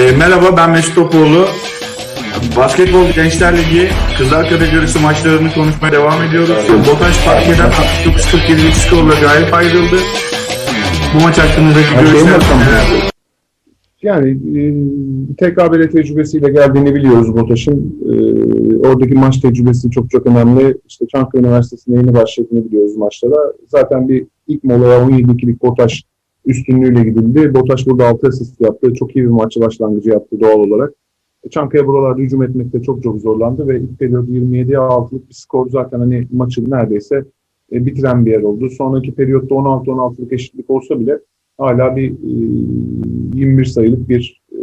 E, merhaba ben Mesut Topoğlu. Basketbol Gençler Ligi kızlar kategorisi maçlarını konuşmaya devam ediyoruz. Botaş Parke'den 69-47'lik skorla galip ayrıldı. Bu maç hakkındaki görüşler? Yani e, TKBL tecrübesiyle geldiğini biliyoruz BOTAŞ'ın. E, oradaki maç tecrübesi çok çok önemli. İşte Çankaya Üniversitesi'nde yeni başladığını biliyoruz maçlara. Zaten bir ilk molaya 17-2'lik BOTAŞ üstünlüğüyle gidildi. BOTAŞ burada 6 asist yaptı. Çok iyi bir maçı başlangıcı yaptı doğal olarak. E, Çankaya buralarda hücum etmekte çok çok zorlandı ve ilk periyot 27'ye 6'lık bir skor zaten hani maçı neredeyse e, bitiren bir yer oldu. Sonraki periyotta 16-16'lık eşitlik olsa bile hala bir e, 21 sayılık bir e,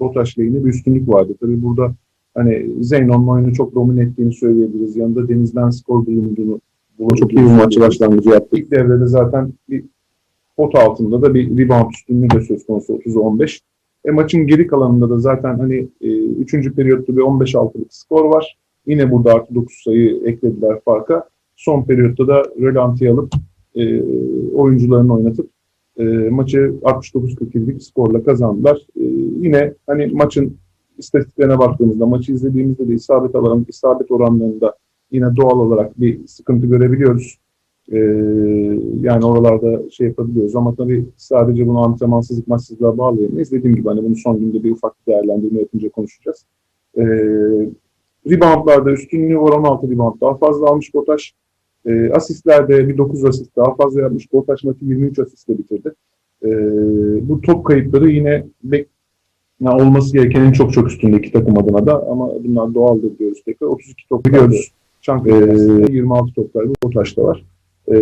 BOTAŞ lehine bir üstünlük vardı. Tabii burada hani Zeyno'nun oyunu çok domine ettiğini söyleyebiliriz. Yanında Deniz'den skor bulunduğunu bunu çok iyi bir maçı başlangıcı yaptı. İlk devrede zaten bir pot altında da bir rebound üstünlüğü de söz konusu 30'a 15. E maçın geri kalanında da zaten hani e, 3. periyotta bir 15-6'lık skor var. Yine burada artı 9 sayı eklediler farka. Son periyotta da rölantiye alıp e, oyuncularını oynatıp e, maçı 69-47'lik skorla kazandılar. E, yine hani maçın istatistiklerine baktığımızda, maçı izlediğimizde de isabet alanı, isabet oranlarında yine doğal olarak bir sıkıntı görebiliyoruz. E, yani oralarda şey yapabiliyoruz ama tabii sadece bunu antrenmansızlık, maçsızlığa bağlayamayız. Dediğim gibi hani bunu son günde bir ufak bir değerlendirme yapınca konuşacağız. E, reboundlarda üstünlüğü var 16 rebound daha fazla almış Botaş. E, asistlerde bir 9 asist daha fazla yapmış. Botaş maçı 23 asistle bitirdi. E, bu top kayıpları yine bek yani olması gerekenin çok çok üstünde iki takım adına da ama bunlar doğaldır diyoruz tekrar. 32 top biliyoruz. Çankaya Üniversitesi'nde 26 top kaybı Botaş'ta var. E,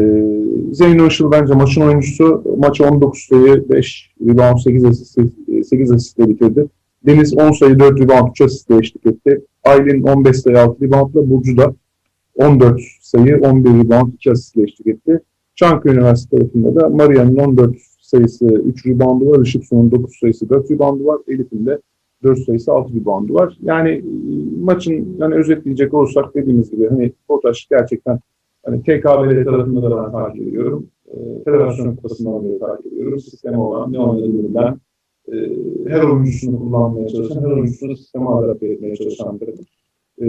Zeyno Işıl bence maçın oyuncusu. Maçı 19 sayı, 5 rebound, 8 asist, 8 asistle bitirdi. Deniz 10 sayı, 4 rebound, 3 asistle eşlik etti. Aylin 15 sayı, 6 reboundla Burcu da 14 sayı, 11 rebound, 2 asistle eşlik etti. Çankaya Üniversitesi tarafında da Maria'nın 14 sayısı 3 reboundu var. Işık Su'nun 9 sayısı 4 reboundu var. Elif'in de 4 sayısı 6 reboundu var. Yani e, maçın yani özetleyecek olursak dediğimiz gibi hani Botaş gerçekten hani TKBL tarafında da ben takip ediyorum. E, Federasyon kupasından beri takip ediyorum. Sisteme olan ne oynadığını ben e, her oyuncusunu kullanmaya çalışan, her oyuncusunu sisteme adapte etmeye çalışan bir takım. E,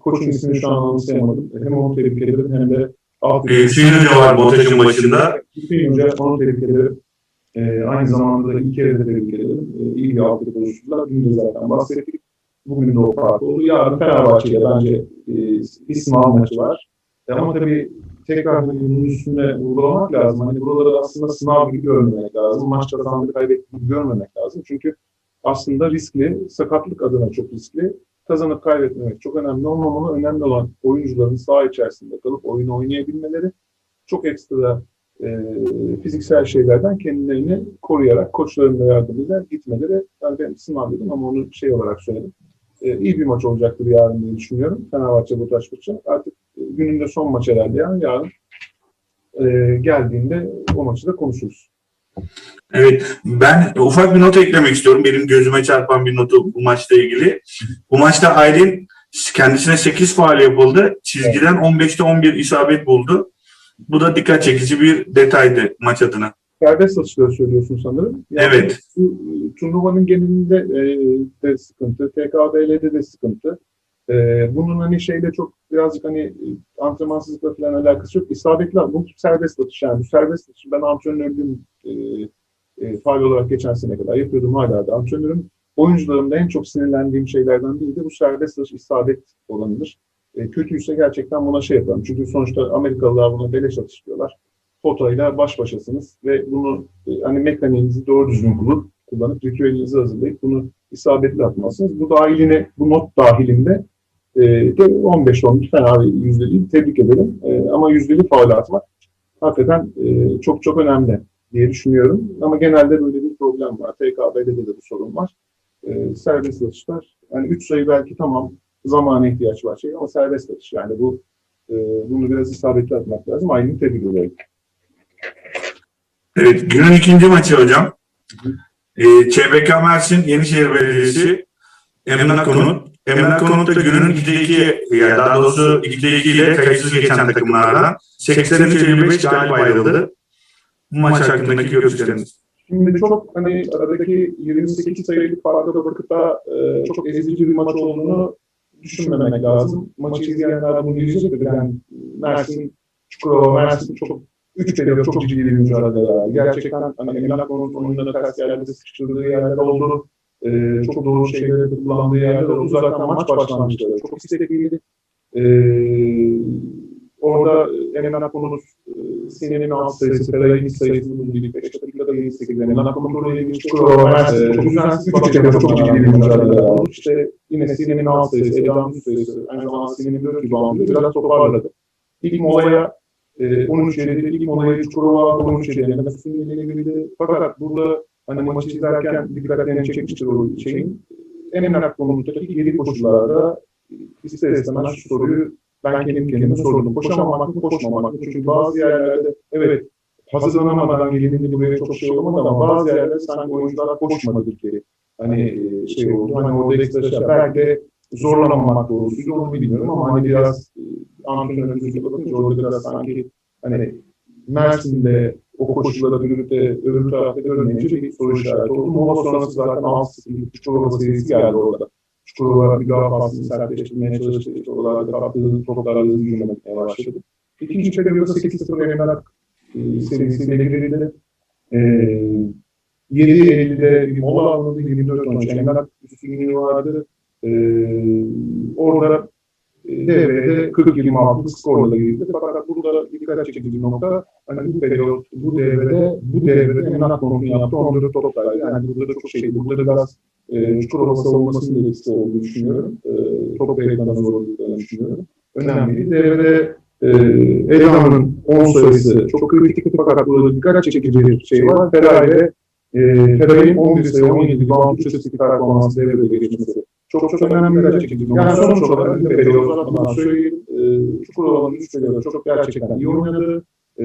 koçun ismini şu an anımsayamadım. Hem onu tebrik ederim hem de alt E, Hoca var Botaş'ın başında. Hüseyin Hoca onu tebrik ederim. Ee, aynı zamanda da ilk kere de tebrik ederim. Ee, iyi bir altyapı oluşturdular. Dün de zaten bahsettik. Bugün de o farklı oldu. Yarın Fenerbahçe'ye bence e, sınav maçı var. Ama tabii tekrar bunun üstüne vurgulamak lazım. Hani buraları aslında sınav gibi görmemek lazım. Maç kazandı kaybetti gibi görmemek lazım. Çünkü aslında riskli, sakatlık adına çok riskli. Kazanıp kaybetmemek çok önemli olmamalı. Önemli olan oyuncuların saha içerisinde kalıp oyunu oynayabilmeleri. Çok ekstra e, fiziksel şeylerden kendilerini koruyarak koçların da yardımıyla gitmeleri. Yani ben sınav dedim ama onu şey olarak söyledim. E, iyi bir maç olacaktır yarın diye düşünüyorum. Fenerbahçe Botaş maçı. Artık e, gününde son maç herhalde yani yarın e, geldiğinde o maçı da konuşuruz. Evet, ben ufak bir not eklemek istiyorum. Benim gözüme çarpan bir notu bu maçla ilgili. Bu maçta Aylin kendisine 8 faal yapıldı. Çizgiden 15'te 11 isabet buldu. Bu da dikkat çekici bir detaydı maç adına. Serbest atışları söylüyorsun sanırım. Evet. Bu, e, turnuvanın genelinde e, de sıkıntı, TKBL'de de sıkıntı. E, bunun hani şeyle çok birazcık hani e, antrenmansızlıkla falan alakası yok. İsabetli bu serbest atış yani. Bu serbest atış ben antrenörlüğüm e, e, olarak geçen sene kadar yapıyordum hala da antrenörüm. Oyuncularımda en çok sinirlendiğim şeylerden biri de bu serbest atış isabet oranıdır. E, kötüyse gerçekten buna şey yapalım. Çünkü sonuçta Amerikalılar buna beleş atış diyorlar. Fotoyla baş başasınız ve bunu e, hani mekaniğinizi doğru düzgün kullanıp, kullanıp ritüelinizi hazırlayıp bunu isabetli atmalısınız. Bu dahiline, bu not dahilinde e, de 15-11 fena bir yüzde değil. Tebrik ederim. E, ama yüzdeli faul atmak hakikaten e, çok çok önemli diye düşünüyorum. Ama genelde böyle bir problem var. TKB'de de bu sorun var. E, serbest atışlar. Yani 3 sayı belki tamam zamana ihtiyaç var şey ama serbest atış. Yani bu e, bunu biraz isabetli atmak lazım. Aynı tebrik ederim. Evet, günün ikinci maçı hocam. Ee, ÇBK Mersin Yenişehir Belediyesi Emlak Konut. Emlak Konut da günün 2'de 2, yani daha doğrusu 2'de 2 ile kayıtsız geçen takımlardan 83-55 galip ayrıldı. Bu maç hakkındaki görüşleriniz. Şimdi çok hani aradaki 28 sayılık farkla bakıp da e, çok ezici bir maç olduğunu düşünmemek lazım. Maçı izleyenler bunu diyecektir. Yani Mersin, Çukurova, Mersin çok üç periyot çok ciddi bir mücadele. Gerçekten hani Emlak onun oyunları ters yerlerde sıkıştırdığı yerler oldu. E, çok doğru şeyleri de kullandığı yerler oldu. Zaten maç başlangıçları çok istekliydi. E, orada Emlak onun e, Sinir'in alt sayısı, Feray'ın ilk sayısını buldu. 5 dakikada 28. Emlak kontrolü ilgili Çukurova, Mersin çok düzensiz bir maç çok ciddi bir mücadele oldu. İşte yine Sinir'in alt sayısı, Eda'nın sayısı, aynı zamanda Sinir'in 4 reboundu biraz toparladı. İlk molaya e, 13 yedi, ilk molayı Çukurova 13 yedi. Yani girdi. Fakat burada hani maçı izlerken dikkatlerini çekmiştir o şeyin. En önemli konudaki yedi koşullarda ister istemez şu soruyu ben kendim kendime sordum. Koşamamak mı, koşmamak mı? Çünkü bazı yerlerde evet hazırlanamadan gelindiğinde buraya çok şey olmadı ama bazı yerlerde sanki oyuncular koşmadı ki. Hani e, şey oldu. Hani orada ekstra şey. Belki de zorlamamak doğrusuydu onu bilmiyorum ama hani biraz e, antrenörün gözüyle bakınca orada biraz sanki hani Mersin'de o koşullara dönüp de öbür tarafta görmeyince bir soru işareti oldu. Mola sonrası zaten 6-0 Çukurova serisi geldi orada. Bir daha pasını sertleştirmeye çalıştı. İşte oralarda kaptığı toplarla hızlı etmeye başladı. İkinci periyoda 8-0 Emlak e, serisiyle girildi. E, 7-50'de bir mola alındı. 24-13 Emlak üstünlüğü vardı. E, orada devrede 40-26'lık skorla girdi. Fakat burada dikkat çekici nokta hani bu periyot, bu devrede, bu devrede Emlak konusunu yaptı. 14 toplaydı. Yani burada da çok şey, burada biraz e, Çukurova savunmasının etkisi olduğunu düşünüyorum. E, top reklamına zorluklarını düşünüyorum. Önemli. Devrede e, Eda'nın 10 sayısı çok kritik fakat burada dikkat çekici bir şey var. Feray ve e, Feray'ın 11 sayı 17 rebound 3 asist performansı devrede geçmesi. Çok çok önemli bir çekici. Yani sonuç olarak bir periyot uzatmadan söyleyeyim. E, Çukurova'nın 3 periyot çok gerçekten iyi oynadı. E,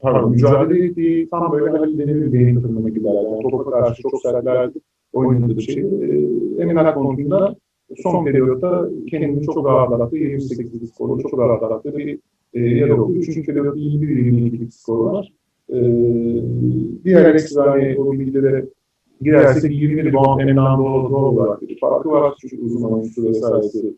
pardon, mücadele ettiği tam böyle Halil Demir Bey'in takımına giderler. Yani topa karşı çok sertlerdi oynadığı bir şey. Ee, Emin Alak konusunda son periyotta kendini çok rahatlattı. 28'lik skoru çok rahatlattı bir e, yer oldu. Üçüncü periyotta 21-22'lik skoru var. Ee, diğer ekstra hani o bilgilere girersek 20 rebound Emin Alak'ın olarak bir farkı var. Çünkü uzun oyuncusu vesairesi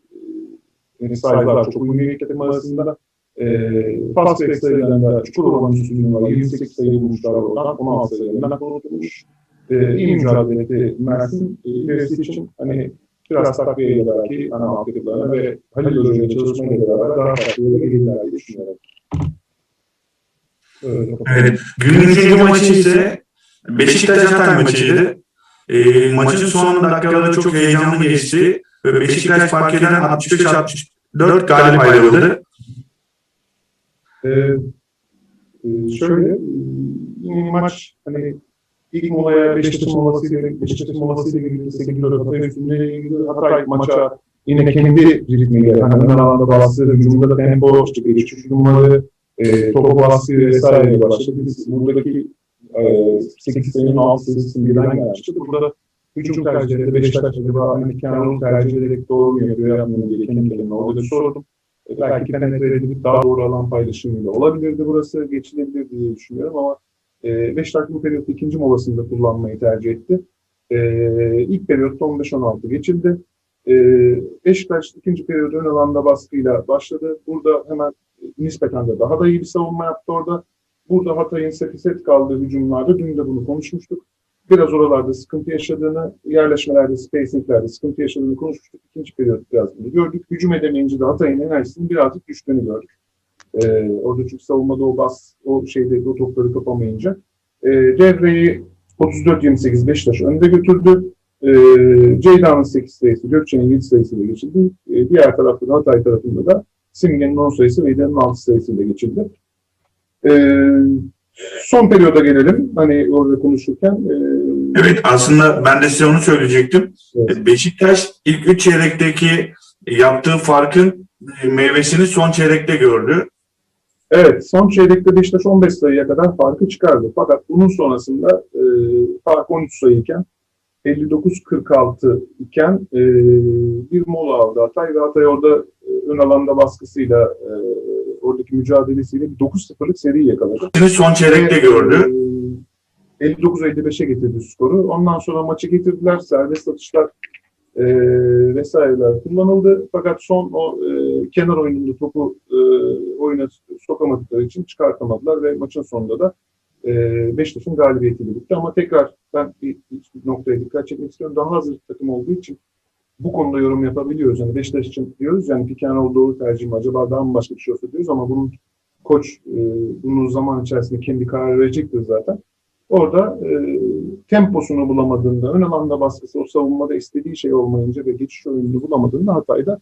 sayılar çok uyumlu takım arasında. E, pas ve sayılarında Çukurova'nın üstünlüğü var. 28 sayı bulmuşlar oradan. 16 sayı Emin Alak unutulmuş e, iyi mücadele etti Mersin. E, ilerisi için hani biraz takviye belki ana altyapılarına ve Halil Hoca'yla çalışmayla beraber daha farklı yere gelirler diye düşünüyorum. Evet. Günün üçüncü maçı ise Beşiktaş Hatay maçıydı. E, maçın son dakikaları çok heyecanlı geçti. Ve Beşiktaş fark eden 65-64 galip ayrıldı. Ee, e, şöyle, yine maç hani ilk molaya Beşiktaş'ın molasıyla, Beşiktaş'ın molasıyla ilgili 8 4 Hatay üstünde ilgili Hatay maça yine kendi ritmiyle, hani ön alanda baskı, hücumda da tempo, işte geçiş hücumları, e, topa baskı vesaire başladı. Biz buradaki 8 sayının 6 sayısını birden gelmişti. Burada hücum tercihleri Beşiktaş acaba hani Kenan'ın tercih ederek doğru mu yapıyor, yapmıyor diye kendi kendime orada sordum. E, belki penetre edilip daha doğru alan paylaşımıyla olabilirdi burası, geçilebilir diye düşünüyorum ama 5 dakika periyot ikinci molasında kullanmayı tercih etti. E, ilk periyotta 15-16 geçildi. E, Beşiktaş ikinci periyodu ön alanda baskıyla başladı. Burada hemen nispeten de daha da iyi bir savunma yaptı orada. Burada Hatay'ın seti set kaldığı hücumlarda dün de bunu konuşmuştuk. Biraz oralarda sıkıntı yaşadığını, yerleşmelerde, spacinglerde sıkıntı yaşadığını konuşmuştuk. İkinci periyot biraz bunu gördük. Hücum edemeyince de Hatay'ın enerjisinin birazcık düştüğünü gördük. Ee, orada çünkü savunmada o bas, o şeyde o topları kapamayınca. Ee, devreyi 34-28 Beşiktaş önde götürdü. Ee, Ceyda'nın 8 sayısı, Gökçe'nin 7 sayısıyla geçildi. Ee, diğer tarafta da Hatay tarafında da Simge'nin 10 sayısı ve İdem'in 6 sayısıyla geçildi. Ee, son periyoda gelelim. Hani orada konuşurken. E, Evet aslında ben de size onu söyleyecektim. evet. Beşiktaş ilk 3 çeyrekteki yaptığı farkın e, meyvesini son çeyrekte gördü. Evet, son çeyrekte Beşiktaş 15 sayıya kadar farkı çıkardı. Fakat bunun sonrasında e, fark 13 sayı iken 59-46 iken e, bir mola aldı Hatay ve Hatay orada e, ön alanda baskısıyla e, oradaki mücadelesiyle bir 9-0'lık seri yakaladı. Son çeyrekte gördü. e, 59-55'e getirdi skoru. Ondan sonra maçı getirdiler. Serbest atışlar e, vesaireler kullanıldı. Fakat son o e, kenar oyununda topu e, oyuna sokamadıkları için çıkartamadılar ve maçın sonunda da e, Beşiktaş'ın galibiyetiyle bitti. Ama tekrar ben bir, bir noktaya dikkat çekmek istiyorum. Daha hazır takım olduğu için bu konuda yorum yapabiliyoruz. Yani Beşiktaş için diyoruz yani Pikenoğlu doğru tercih mi acaba daha mı başka bir şey olsa diyoruz ama bunun koç e, bunu zaman içerisinde kendi karar verecektir zaten. Orada e, temposunu bulamadığında, ön alanda baskısı, o savunmada istediği şey olmayınca ve geçiş oyununu bulamadığında Hatay'da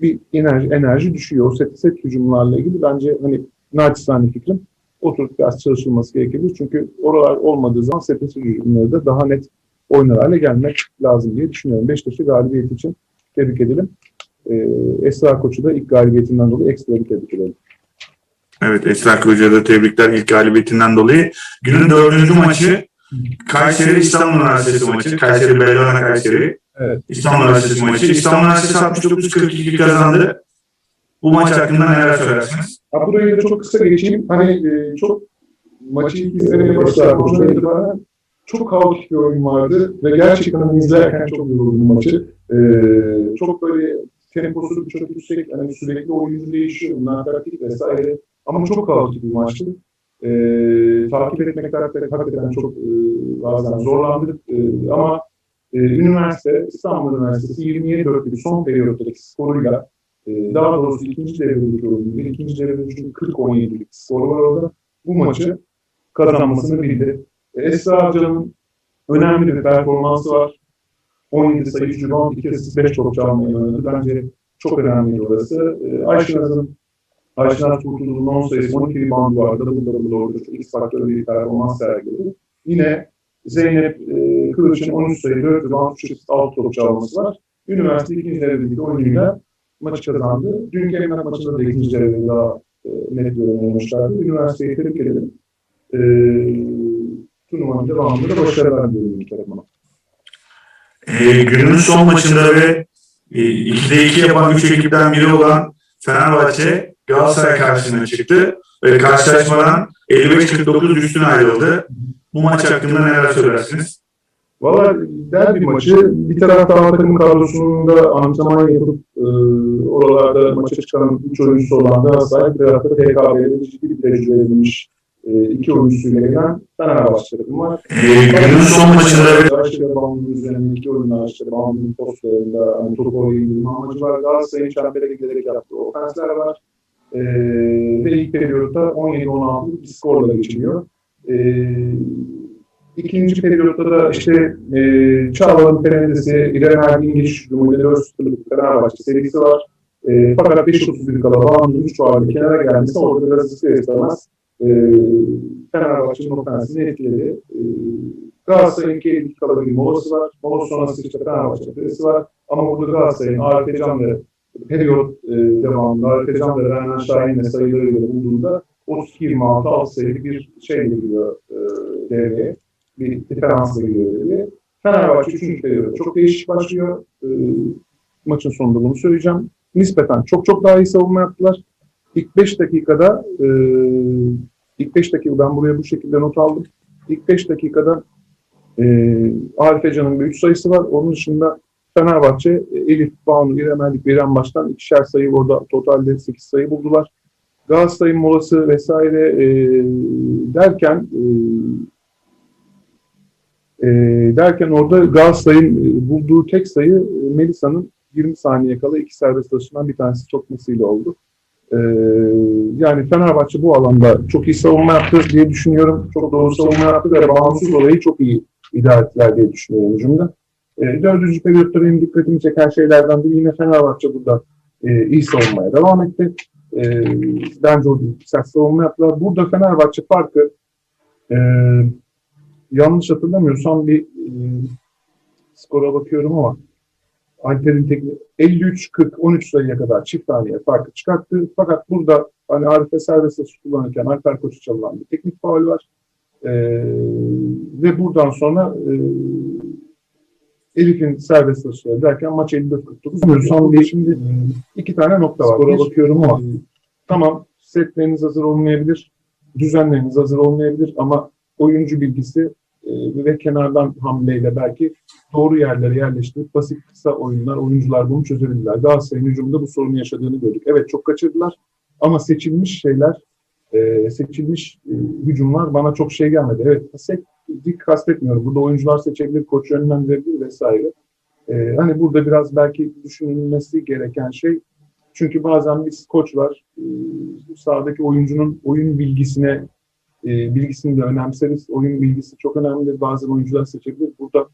bir enerji, enerji düşüyor. O set, set hücumlarla ilgili bence hani naçizane fikrim oturup biraz çalışılması gerekebilir. Çünkü oralar olmadığı zaman set hücumları da daha net oynar hale gelmek lazım diye düşünüyorum. Beşiktaş'ı galibiyet için tebrik edelim. Ee, Esra Koç'u da ilk galibiyetinden dolayı ekstra bir tebrik edelim. Evet Esra Hoca'ya da tebrikler ilk galibiyetinden dolayı. Günün dördüncü maçı Kayseri İstanbul Üniversitesi maçı. Kayseri Bellona Kayseri. Evet. İstanbul Üniversitesi maçı. İstanbul Üniversitesi 69-42 kazandı. Bu maç hakkında neler söylersiniz? Ha, burayı da çok kısa geçeyim. Hani e, çok maçı ilk izlemeye başladığımda itibaren çok kaotik bir oyun vardı ve gerçekten izlerken çok yoruldum maçı. E, çok böyle temposu çok yüksek, hani sürekli oyuncu değişiyor, bunlar taktik vesaire. Ama çok kaotik bir maçtı. E, takip etmekte hakikaten, çok e, bazen zorlandık. E, ama e, üniversite, İstanbul Üniversitesi 27-4'lük son periyottaki skoruyla ee, daha doğrusu ikinci devredeki oyun, bir ikinci devrede çünkü 40-17'lik skor var orada. Bu maçı kazanmasını bildi. Esra Hoca'nın önemli bir performansı var. 17 sayı, 3 rebound, 2 asist, 5 top çalmayı oynadı. Bence çok önemli orası. Ee, Ayşenaz'ın Ayşenaz Kurtulduğu'nun 10 sayısı, 12 rebound vardı. Double double orada çok X faktörlü bir performans sergiledi. Yine Zeynep e, Kılıç'ın 13 sayı, 4 rebound, 3 asist, 6 top çalması var. Üniversite ikinci devredeki oyunuyla maçı kazandı. Dünkü Emlak maçında da ikinci devrede daha e, net bir oynamışlardı. Üniversiteyi tebrik edelim. E, turnuvanın devamında da başarılar diliyorum takımına. Ee, günün son maçında ve e, 2'de 2 yapan 3 ekipten biri olan Fenerbahçe Galatasaray karşısına çıktı ve karşılaşmadan 55-49 üstüne ayrıldı. Bu maç hakkında neler söylersiniz? Valla derbi maçı bir tarafta A takım kadrosunda antrenman yapıp e, oralarda maça çıkan 3 oyuncusu olan Galatasaray bir tarafta TKB'de ciddi bir tecrübe edilmiş e, iki oyuncusuyla gelen Fenerbahçe takımı var. Ee, günün son maçında Aşırı bağımlılığı üzerine iki oyun aşırı bağımlılığı postlarında hani topu oyunu amacı var. Galatasaray'ın çembere giderek yaptığı ofensler var. Ee, ve ilk periyotta 17-16 bir skorla geçiliyor. Ee, ikinci periyotta da işte e, Çağla'nın penaltısı, İrem Ergin geçiş durumuyla 4-0'lık Fenerbahçe serisi var. E, fakat 5-31 kala bağımlılığı 3 vardı kenara gelmesi orada biraz ister istemez e, Fenerbahçe'nin ofensini etkiledi. E, Galatasaray'ın iki kala bir molası var. Mola sonrası işte Fenerbahçe serisi var. Ama burada Galatasaray'ın Arif Can ve periyot e, devamında Arif Can ve Renan Şahin'le sayılarıyla bulduğunda 32-26 alt sayılı bir şeyle giriyor e, devreye. Bir diferansla giriyor devreye. Fenerbahçe 3. periyoda çok değişik başlıyor. E, maçın sonunda bunu söyleyeceğim. Nispeten çok çok daha iyi savunma yaptılar. İlk 5 dakikada e, ilk 5 dakika ben buraya bu şekilde not aldım. İlk 5 dakikada e, Arif Ecan'ın bir 3 sayısı var. Onun dışında Fenerbahçe, e, Elif, Banu, İrem Erlik, İrem Baş'tan ikişer sayı orada totalde 8 sayı buldular. Galatasaray'ın molası vesaire e, derken e, e, derken orada Galatasaray'ın e, bulduğu tek sayı e, Melisa'nın 20 saniye kala iki serbest atışından bir tanesi sokmasıyla oldu. Ee, yani Fenerbahçe bu alanda çok iyi savunma yaptı diye düşünüyorum. Çok doğru savunma yaptı ve bağımsız olayı çok iyi idare ettiler diye düşünüyorum hücumda. Ee, dördüncü periyotta benim dikkatimi çeken şeylerden biri yine Fenerbahçe burada e, iyi savunmaya devam etti. E, bence orada sert savunma yaptılar. Burada Fenerbahçe farkı e, yanlış hatırlamıyorsam bir e, skora bakıyorum ama Alper'in tekniği 53-40-13 sayıya kadar çift taneye farkı çıkarttı. Fakat burada hani Arif'e serbest atış kullanırken Alper Koç'u çalınan bir teknik faul var. Ee, ve buradan sonra e, Elif'in serbest atışları derken maç 54-49. Son bir şimdi iki tane nokta var. Skora bakıyorum ama tamam setleriniz hazır olmayabilir, düzenleriniz hazır olmayabilir ama oyuncu bilgisi e, ve kenardan hamleyle belki doğru yerlere yerleştirip basit kısa oyunlar, oyuncular bunu çözebilirler. Galatasaray'ın hücumda bu sorunu yaşadığını gördük. Evet çok kaçırdılar ama seçilmiş şeyler, e, seçilmiş e, hücumlar bana çok şey gelmedi. Evet pasek dik kastetmiyorum. Burada oyuncular seçebilir, koç yönlendirebilir vesaire. E, hani burada biraz belki düşünülmesi gereken şey çünkü bazen biz koçlar e, sahadaki oyuncunun oyun bilgisine e, bilgisini de önemseriz. Oyun bilgisi çok önemlidir. Bazen oyuncular seçebilir. Burada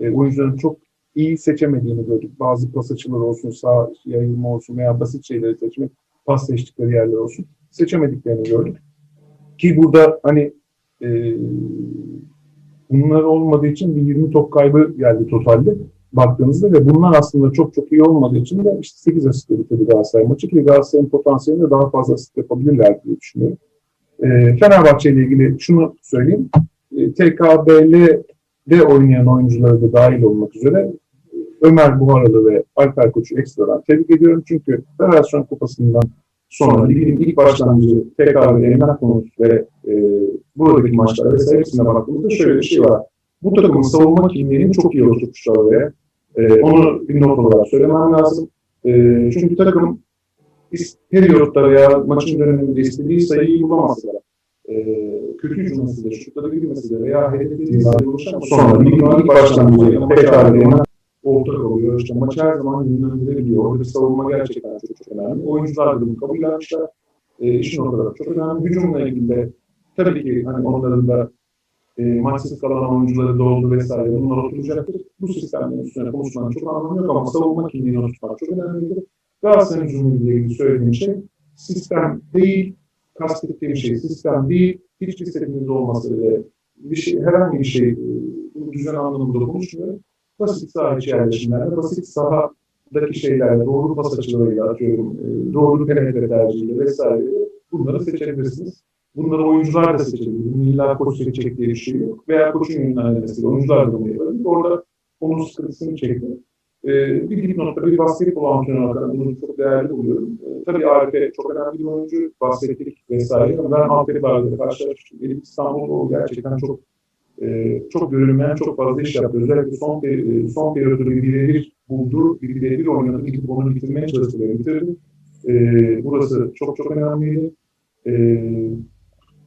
e, oyuncuların çok iyi seçemediğini gördük. Bazı pas açıları olsun, sağ yayılma olsun veya basit şeyleri seçmek, pas seçtikleri yerler olsun. Seçemediklerini gördük. Ki burada hani e, bunlar olmadığı için bir 20 top kaybı geldi totalde baktığınızda ve bunlar aslında çok çok iyi olmadığı için de işte 8 asistle bitirdi Galatasaray maçı ki Galatasaray'ın potansiyelinde daha fazla asist yapabilirler diye düşünüyorum. E, Fenerbahçe ile ilgili şunu söyleyeyim. E, TKB'de oynayan oyuncuları da dahil olmak üzere e, Ömer Buharalı ve Alper Koç'u ekstradan tebrik ediyorum. Çünkü Federasyon Kupası'ndan sonra ligin ilk başlangıcı TKB, Emlak Konut ve e, buradaki maçlar vesaire hepsine baktığımızda şöyle bir şey var. Bu takımın savunma kimliğini çok iyi oturtmuşlar oraya. E, onu bir not olarak söylemem lazım. E, çünkü takım biz periyotta veya maçın döneminde istediği sayıyı bulamazsa e, kötü hücumlasıdır, şutlara girmesidir veya hedeflediği sayı ulaşamaz. Sonra ligin ilk başlangıcı PKB'nin ortak oluyor. İşte maç her zaman yönlendirebiliyor. Orada savunma gerçekten çok, çok önemli. Oyuncular da bunu kabullenmişler. E, işin o çok önemli. Hücumla ilgili de tabii ki hani onların da e, maçsız kalan oyuncuları doldu vesaire bunlar oturacaktır. Bu sistemlerin üstüne konuşmanın çok anlamı yok ama savunma kimliğini oturtmak çok önemlidir. Galatasaray'ın hücumuyla ilgili söylediğim şey sistem değil, kastettiğim şey sistem değil, hiçbir istediğiniz olması ve bir şey, herhangi bir şey e, bu düzen anlamında konuşmuyorum. Basit saha içi yerleşimlerle, basit sahadaki şeylerle, doğru pas açılarıyla atıyorum, e, doğru penetre tercihiyle vesaire bunları seçebilirsiniz. Bunları oyuncular da seçebilir. Bunu illa koç seçecek diye bir şey yok. Veya koçun yönlendirmesiyle oyuncular da bunu yapabilir. Orada onun sıkıntısını çekti. Ee, bir dipnotta bir basketbol antrenörü olarak bunu çok değerli buluyorum. Ee, tabii Arif'e çok önemli bir oyuncu, bahsettik vesaire. Ama ben Alper'i karşılaşmıştım. Elif İstanbul'da gerçekten çok e, çok görünmeyen, çok fazla iş yaptı. Özellikle son, peri, son periyodu bir birebir buldu, bir birebir oynadı, gidip onu bitirmeye çalıştı ve bitirdi. E, burası çok çok önemliydi. E,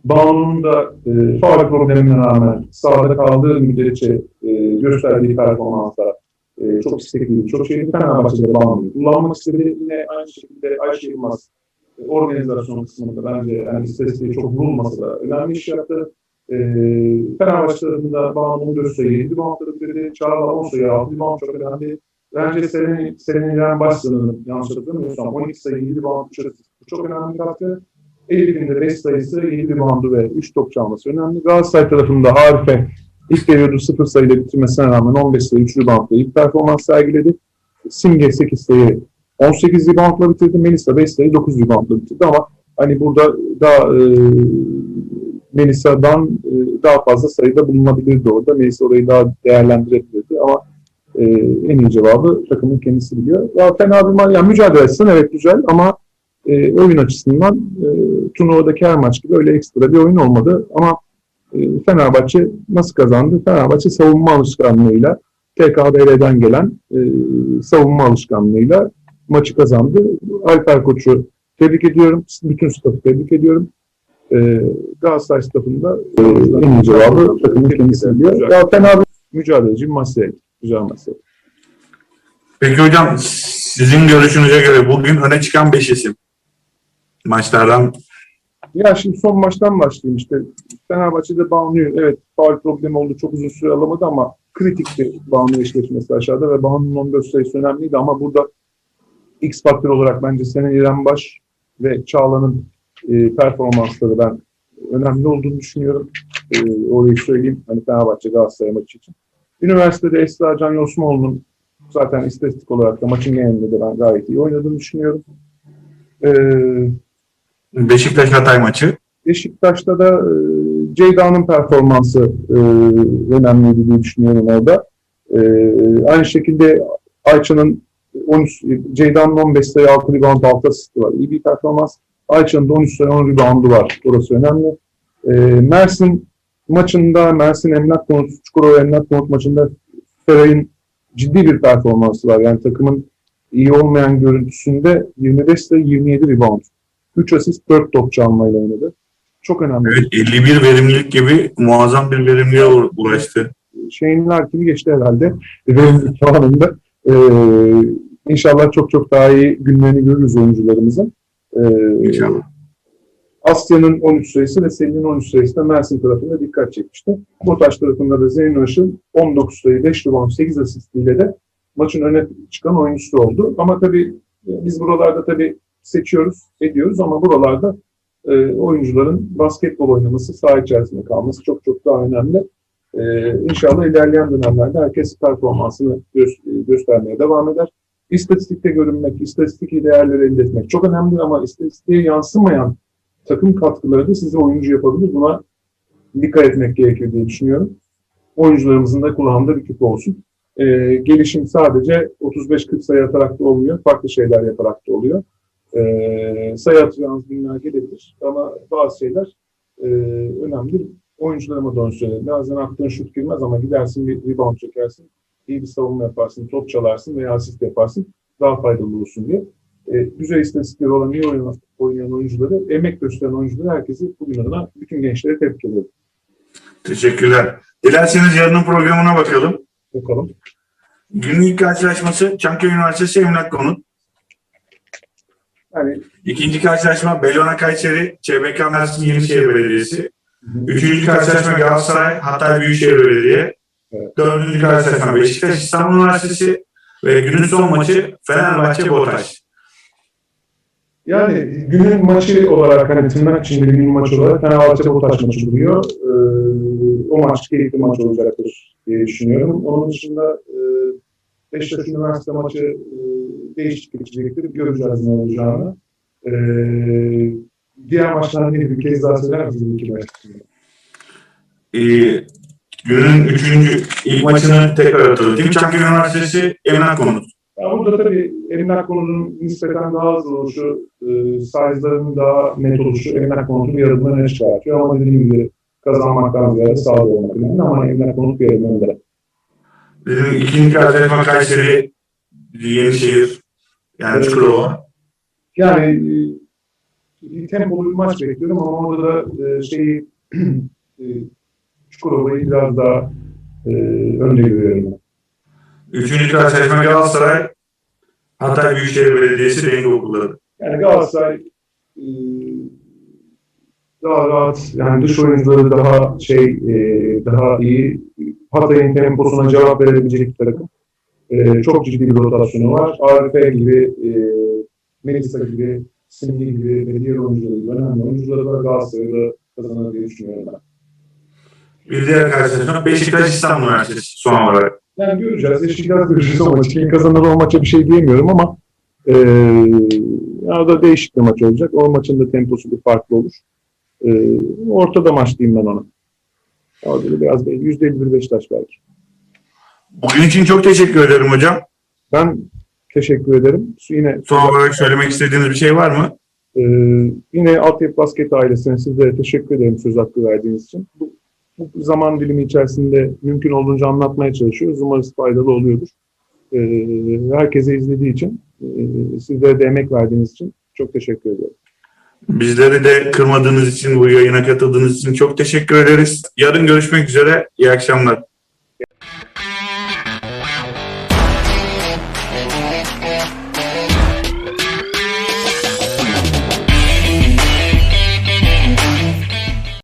Banu'nun da e, faal problemine rağmen sahada kaldığı müddetçe e, gösterdiği performanslar e, çok istekliydi, çok şeydi. Fenerbahçe'de Banu'yu kullanmak istedi. Yine aynı şekilde Ayşe Yılmaz e, organizasyon kısmında bence yani istatistiği çok vurulmasa da önemli iş yaptı. E, Fenerbahçe tarafında Banu'nun gösterdiği 7 bantları bitirdi. Çağrı'la 10 sayı 6 bant çok önemli. Bence senin, senin İrem Başkanı'nın yanlış hatırlamıyorsam 12 sayı 7 bant bu çok önemli katkı. Elif'in de 5 sayısı, 7 ribandı ve 3 top çalması önemli. Galatasaray tarafında Arife ilk periyodu 0 sayıyla bitirmesine rağmen 15 sayı 3 ribantla ilk performans sergiledi. Simge 8 sayı 18 ribantla bitirdi. Melisa 5 sayı 9 ribantla bitirdi ama hani burada daha e, Melisa'dan e, daha fazla sayıda bulunabilirdi orada. Melisa orayı daha değerlendirebilirdi ama e, en iyi cevabı takımın kendisi biliyor. Ya fena bir yani mücadele etsin evet güzel ama e, oyun açısından e, turnuvadaki her maç gibi öyle ekstra bir oyun olmadı. Ama e, Fenerbahçe nasıl kazandı? Fenerbahçe savunma alışkanlığıyla TKB'den gelen e, savunma alışkanlığıyla maçı kazandı. Alper Koç'u tebrik ediyorum. Bütün staffı tebrik ediyorum. E, Galatasaray staffında e, en iyi cevabı takımın kendisi biliyor. Ya fena bir mücadeleci bir maç seyrettik. Güzel maç. Peki hocam sizin görüşünüze göre bugün öne çıkan 5 isim maçlardan Ya şimdi son maçtan başlayayım işte. Fenerbahçe'de Banu'yu evet faul problemi oldu. Çok uzun süre alamadı ama kritikti Banu eşleşmesi aşağıda ve Banu'nun 14 sayısı önemliydi ama burada X faktör olarak bence Senen İrem Baş ve Çağla'nın e, performansları ben önemli olduğunu düşünüyorum. E, orayı söyleyeyim. Hani Fenerbahçe Galatasaray maçı için. Üniversitede Esra Can Yosmoğlu'nun zaten istatistik olarak da maçın genelinde de ben gayet iyi oynadığını düşünüyorum. Eee Beşiktaş Hatay maçı. Beşiktaş'ta da e, Ceyda'nın performansı e, önemliydi diye düşünüyorum orada. E, aynı şekilde Ayça'nın 13, Ceyda'nın 15 sayı 6 rebound 6 asisti var. İyi bir performans. Ayça'nın da 13 sayı 10 reboundu var. Burası önemli. Mersin maçında Mersin Emlak Konut, Çukurova Emlak Konut maçında Feray'ın ciddi bir performansı var. Yani takımın iyi olmayan görüntüsünde 25 sayı 27 rebound. 3 asist 4 top çalmayla oynadı. Çok önemli. Evet 51 verimlilik gibi muazzam bir verimliğe ulaştı. Şeyin Larkin'i geçti herhalde. Verimlilik puanında. Ee, inşallah çok çok daha iyi günlerini görürüz oyuncularımızın. Ee, İnşallah. Asya'nın 13 sayısı ve Selin'in 13 sayısı da Mersin tarafında dikkat çekmişti. Botaş tarafında da Zeyno Işıl 19 sayı 5 rebound 8 asistiyle de maçın öne çıkan oyuncusu oldu. Ama tabii e, biz buralarda tabii seçiyoruz, ediyoruz ama buralarda e, oyuncuların basketbol oynaması, saha içerisinde kalması çok çok daha önemli. E, inşallah ilerleyen dönemlerde herkes performansını gö- göstermeye devam eder. İstatistikte görünmek, istatistik değerleri elde etmek çok önemli ama istatistiğe yansımayan takım katkıları da sizi oyuncu yapabilir. Buna dikkat etmek gerekir diye düşünüyorum. Oyuncularımızın da kulağında bir küp olsun. Ee, gelişim sadece 35-40 sayı atarak da olmuyor. Farklı şeyler yaparak da oluyor. Ee, sayı günler gelebilir. Ama bazı şeyler e, önemli. Oyuncularıma söyledim. Bazen aklın şut girmez ama gidersin bir rebound çekersin. iyi bir savunma yaparsın, top çalarsın veya asist yaparsın. Daha faydalı olsun diye e, güzel istatistikleri olan iyi oynayan, oynayan oyuncuları, emek gösteren oyuncuları herkesi bugün adına bütün gençlere tebrik ediyorum. Teşekkürler. Dilerseniz yarının programına bakalım. Bakalım. Günün ilk karşılaşması Çankaya Üniversitesi Emlak Konut. Yani İkinci karşılaşma Belona Kayseri, ÇBK Mersin Yenişehir Belediyesi. Üçüncü karşılaşma Galatasaray, Hatay Büyükşehir Belediye. Evet. Dördüncü karşılaşma Beşiktaş İstanbul Üniversitesi. Ve günün son maçı Fenerbahçe Botaş. Yani günün maçı olarak hani tırnak içinde günün maçı olarak Fenerbahçe Botaş maçı duruyor. Ee, o maç keyifli maç olacaktır diye düşünüyorum. Onun dışında e, Beşiktaş Üniversite maçı e, değişik geçecektir. Göreceğiz ne olacağını. Ee, diğer maçlar neydi? Bir kez daha söyler misiniz? iki maç? Ee, günün üçüncü ilk maçını tekrar hatırlatayım. Çankaya Üniversitesi Emlak Konut. Ya burada tabii emlak konunun nispeten daha az oluşu, e, size'ların daha net oluşu emlak konutun bir adımdan öne çıkartıyor. Ama dediğim gibi kazanmaktan ziyade sağda olmak önemli ama emlak konut bir önde. Bizim ikinci karşılaşma Kayseri, Yenişehir, yani Çukurova. Yani e, tempolu bir maç bekliyorum ama orada da e, şeyi e, Çukurova'yı biraz daha e, önde görüyorum. Üçüncü karşılaşma Galatasaray, Hatay Büyükşehir Belediyesi denge okulları. Yani Galatasaray e, daha rahat, yani dış oyuncuları daha şey, e, daha iyi, Hatay'ın temposuna cevap verebilecek bir takım. E, çok ciddi bir rotasyonu var. Arife gibi, e, Melisa gibi, Simli gibi ve diğer oyuncuları gibi önemli oyuncuları da Galatasaray'da kazanır diye düşünüyorum ben. Bir diğer karşılaşma Beşiktaş İstanbul Üniversitesi son olarak. Yani göreceğiz. Beşiktaş göreceğiz o maçı. Kim kazanır o maça bir şey diyemiyorum ama e, ya da değişik bir maç olacak. O maçın da temposu bir farklı olur. E, ortada maç diyeyim ben ona. Da biraz belli. %51 Beşiktaş belki. Bugün için çok teşekkür ederim hocam. Ben teşekkür ederim. Yine Son olarak söylemek istediğiniz bir şey var mı? e, yine Altyapı Basket ailesine sizlere teşekkür ederim söz hakkı verdiğiniz için. Bu, bu zaman dilimi içerisinde mümkün olduğunca anlatmaya çalışıyoruz. Umarız faydalı oluyordur. E, herkese izlediği için, e, sizlere de emek verdiğiniz için çok teşekkür ediyorum. Bizleri de kırmadığınız için, bu yayına katıldığınız için çok teşekkür ederiz. Yarın görüşmek üzere. İyi akşamlar.